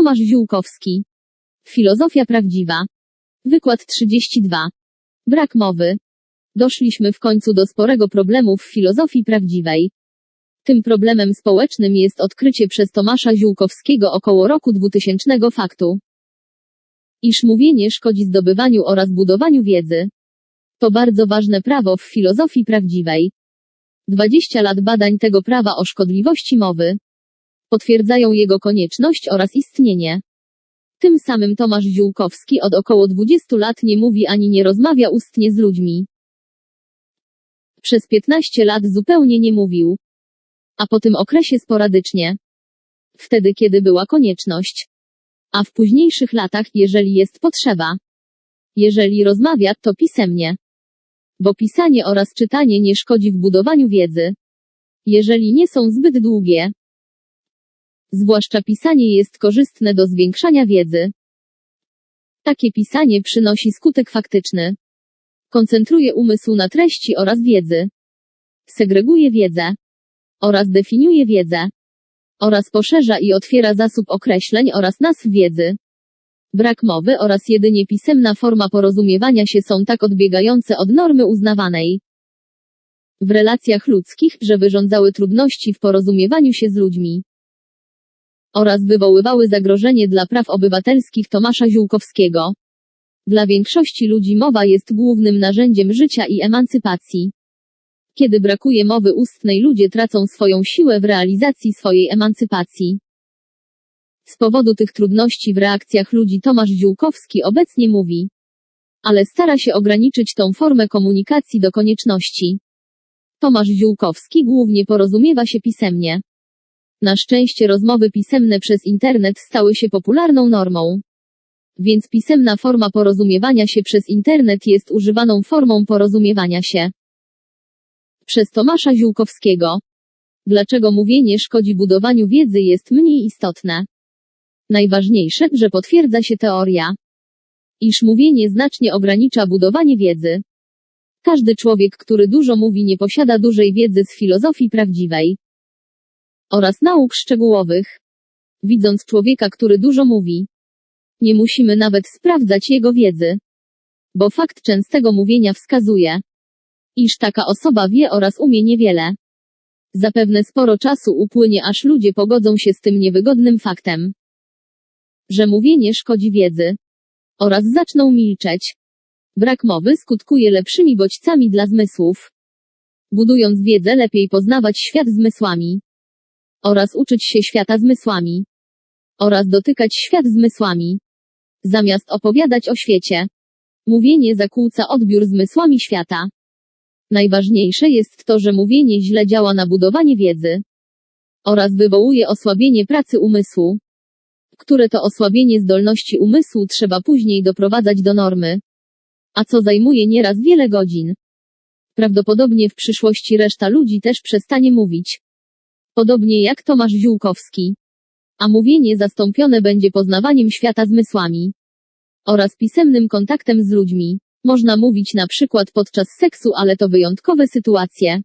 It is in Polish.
Tomasz Ziółkowski. Filozofia prawdziwa. Wykład 32. Brak mowy. Doszliśmy w końcu do sporego problemu w filozofii prawdziwej. Tym problemem społecznym jest odkrycie przez Tomasza Ziółkowskiego około roku 2000 faktu, iż mówienie szkodzi zdobywaniu oraz budowaniu wiedzy. To bardzo ważne prawo w filozofii prawdziwej. 20 lat badań tego prawa o szkodliwości mowy potwierdzają jego konieczność oraz istnienie. Tym samym Tomasz Ziółkowski od około 20 lat nie mówi ani nie rozmawia ustnie z ludźmi. Przez 15 lat zupełnie nie mówił. A po tym okresie sporadycznie. Wtedy, kiedy była konieczność. A w późniejszych latach, jeżeli jest potrzeba. Jeżeli rozmawia, to pisemnie. Bo pisanie oraz czytanie nie szkodzi w budowaniu wiedzy. Jeżeli nie są zbyt długie. Zwłaszcza pisanie jest korzystne do zwiększania wiedzy. Takie pisanie przynosi skutek faktyczny. Koncentruje umysł na treści oraz wiedzy. Segreguje wiedzę. Oraz definiuje wiedzę. Oraz poszerza i otwiera zasób określeń oraz nazw wiedzy. Brak mowy oraz jedynie pisemna forma porozumiewania się są tak odbiegające od normy uznawanej w relacjach ludzkich, że wyrządzały trudności w porozumiewaniu się z ludźmi oraz wywoływały zagrożenie dla praw obywatelskich Tomasza Ziółkowskiego. Dla większości ludzi mowa jest głównym narzędziem życia i emancypacji. Kiedy brakuje mowy ustnej, ludzie tracą swoją siłę w realizacji swojej emancypacji. Z powodu tych trudności w reakcjach ludzi Tomasz Ziółkowski obecnie mówi, ale stara się ograniczyć tą formę komunikacji do konieczności. Tomasz Ziółkowski głównie porozumiewa się pisemnie. Na szczęście rozmowy pisemne przez internet stały się popularną normą. Więc pisemna forma porozumiewania się przez internet jest używaną formą porozumiewania się przez Tomasza Ziółkowskiego. Dlaczego mówienie szkodzi budowaniu wiedzy jest mniej istotne? Najważniejsze, że potwierdza się teoria, iż mówienie znacznie ogranicza budowanie wiedzy. Każdy człowiek, który dużo mówi, nie posiada dużej wiedzy z filozofii prawdziwej oraz nauk szczegółowych. Widząc człowieka, który dużo mówi, nie musimy nawet sprawdzać jego wiedzy, bo fakt częstego mówienia wskazuje, iż taka osoba wie oraz umie niewiele. Zapewne sporo czasu upłynie, aż ludzie pogodzą się z tym niewygodnym faktem, że mówienie szkodzi wiedzy oraz zaczną milczeć. Brak mowy skutkuje lepszymi bodźcami dla zmysłów. Budując wiedzę, lepiej poznawać świat zmysłami oraz uczyć się świata zmysłami oraz dotykać świat zmysłami. Zamiast opowiadać o świecie, mówienie zakłóca odbiór zmysłami świata. Najważniejsze jest to, że mówienie źle działa na budowanie wiedzy oraz wywołuje osłabienie pracy umysłu, które to osłabienie zdolności umysłu trzeba później doprowadzać do normy, a co zajmuje nieraz wiele godzin. Prawdopodobnie w przyszłości reszta ludzi też przestanie mówić. Podobnie jak Tomasz Ziółkowski. A mówienie zastąpione będzie poznawaniem świata zmysłami oraz pisemnym kontaktem z ludźmi. Można mówić na przykład podczas seksu, ale to wyjątkowe sytuacje.